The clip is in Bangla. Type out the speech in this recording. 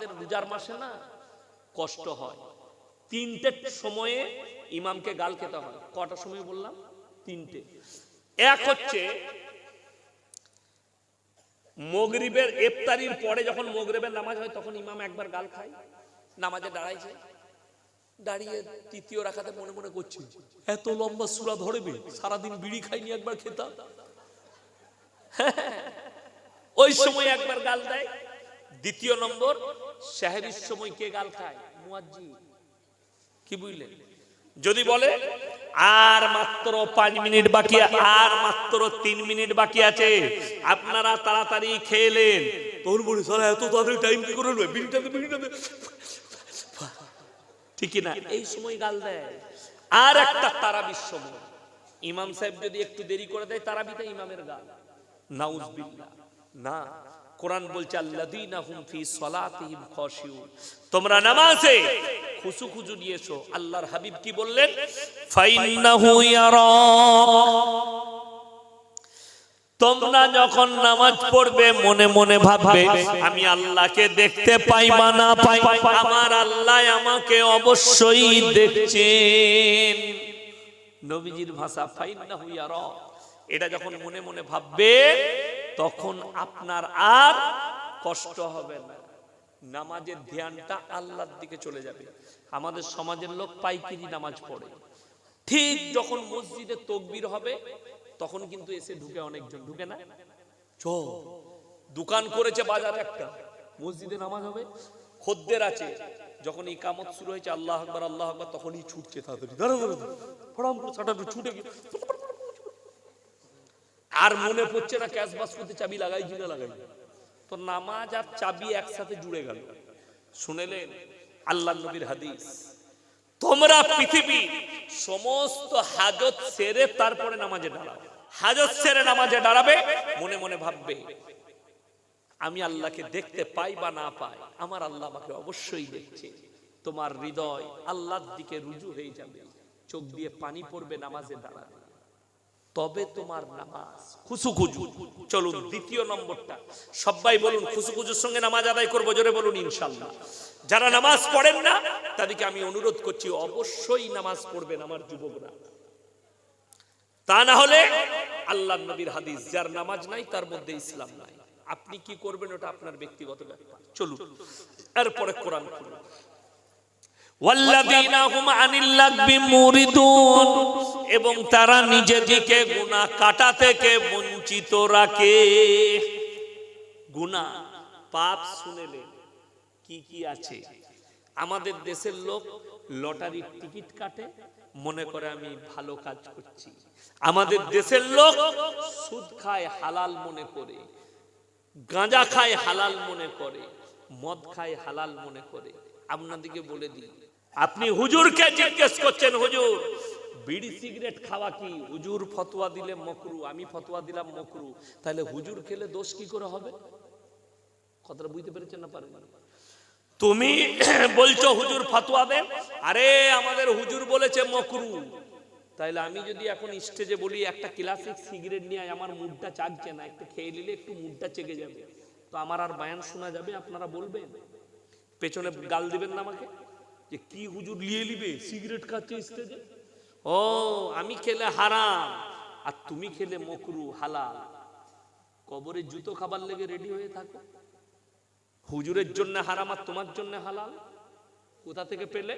আমাদের রোজার মাসে না কষ্ট হয়। তিনটে সময়ে ইমামকে গাল খেতে হয়। কটা সময় বললাম? তিনটে। এক হচ্ছে, মগরিবের ইফতারির পরে যখন মগরিবের নামাজ হয়, তখন ইমাম একবার গাল খায়, নামাজে দাঁড়াইছে দাঁড়িয়ে তৃতীয় রাখাতে মনে মনে করছে, এত লম্বা সুরা ধরবে, সারাদিন বিড়ি খাইনি একবার খেতাম? ওই সময় একবার গাল দেয় দ্বিতীয় নম্বর শাহরির সময় কে গাল খায়? মুয়াজ্জি। কি বুঝলেন? যদি বলে, আর মাত্র পাঁচ মিনিট বাকি আর মাত্র তিন মিনিট বাকি আছে। আপনারা তাড়াতাড়ি খেলেন তোর বলে সারা এত তাড়াতাড়ি টাইম কি করে বিড়িটাতে বিড়িটাতে ঠিকই না এই সময় গাল দেয়। আর একটা তারাবির সময়। ইমাম সাহেব যদি একটু দেরি করে দেয় তারাবিতে ইমামের গাল। নাউজবিল্লাহ। না কোরআন বলছে, আল্লাযীনা হুম ফি সলাতিহিম তোমরা নামাজে খুশু খুজু নিয়ে এসো আল্লাহর হাবিব কি বললেন? ফাইন্নাহু তোমরা যখন নামাজ পড়বে, মনে মনে ভাববে, আমি আল্লাহকে দেখতে পাই বা না পাই? আমার আল্লাহ আমাকে অবশ্যই দেখছেন। নবীজির ভাষা, ফাইন্নাহু ইয়ারা। এটা যখন মনে মনে ভাববে তখন আপনার আর কষ্ট হবে না। নামাজের ধ্যানটা আল্লাহর দিকে চলে যাবে। আমাদের সমাজের লোক পাইকিরি নামাজ পড়ে। ঠিক যখন মসজিদে তকবির হবে, তখন কিন্তু এসে ঢুকে অনেকজন। ঢুকে না? চ। দোকান করেছে বাজারে একটা। মসজিদে নামাজ হবে। খদ্দের আছে। যখন এই কামত শুরু হয়েছে, আল্লাহ আকবার আল্লাহ আকবার, তখনই ছুটছে তাড়াতাড়ি। দাঁড়া দাঁড়া। ফড়াম করে ছুটে আর মনে পড়ছে না ক্যাশ বাস করতে চাবি লাগাই কিনা লাগাই। তো নামাজ আর চাবি একসাথে জুড়ে গেল। শুনেলেন? আল্লাহ নবীর হাদিস। তোমরা পৃথিবী সমস্ত হাজত সেরে তারপরে নামাজে দাঁড়াও। হাজত সেরে নামাজে দাঁড়াবে, মনে মনে ভাববে, আমি আল্লাহকে দেখতে পাই বা না পাই, আমার আল্লাহ আমাকে অবশ্যই দেখছে। তোমার হৃদয় আল্লাহর দিকে রুজু হয়ে যাবে। চোখ দিয়ে পানি পড়বে, নামাজে দাঁড়াবে। তবে তোমার নামাজ খুসুখুজু চলুন, দ্বিতীয় নম্বরটা। সবাই বলুন খুসুখুজুর সঙ্গে নামাজ আদায় করব? জোরে বলুন ইনশাল্লাহ যারা নামাজ পড়েন না, তাদেরকে আমি অনুরোধ করছি, অবশ্যই নামাজ পড়বেন আমার যুবকরা। তা না হলে আল্লাহ নবীর হাদিস, যার নামাজ নাই, তার মধ্যে ইসলাম নাই। আপনি কি করবেন, ওটা আপনার ব্যক্তিগত ব্যাপার। চলুন, এরপরে কোরআন এবং তারা নিজেদেরকে গুনাহ কাটা থেকে বঞ্চিত রাখে। গুনাহ, পাপ শুনেলে কি কি আছে? আমাদের দেশের লোক লটারির টিকিট কাটে, মনে করে আমি ভালো কাজ করছি। আমাদের দেশের লোক সুদ খায়, হালাল মনে করে। গাঁজা খায়, হালাল মনে করে। মদ খায়, হালাল মনে করে। আপনাদেরকে বলে দিই আপনি হুজুরকে জিজ্ঞেস করছেন, হুজুর, বিড়ি সিগারেট খাওয়া কি? হুজুর, ফতোয়া দিলে মকরু, আমি ফতোয়া দিলাম মকরু। তাহলে হুজুর খেলে দোষ কি করে হবে? কথাটা বুঝতে পেরেছেন না পারেন? তুমি বলছো হুজুর ফতোয়া দেন, আরে আমাদের হুজুর বলেছে মকরু। তাইলে আমি যদি এখন স্টেজে বলি, একটা ক্লাসিক সিগারেট নিয়ে আমার মুডটা চাকছে না, একটু খেয়ে নিলে একটু মুডটা চেকে যাবে। তো আমার আর বায়ান শোনা যাবে, আপনারা বলবেন? পেছনে গাল দিবেন না আমাকে? যে কি হুজুর লিয়ে নিবে? সিগারেট খাচ্ছে স্টেজে ও, আমি খেলে হারাম। আর তুমি খেলে মকরু, হালাল। কবরে জুতো খাবার লেগে রেডি হয়ে থাকো। হুজুরের জন্য হারাম আর তোমার জন্য হালাল? কোথা থেকে পেলে?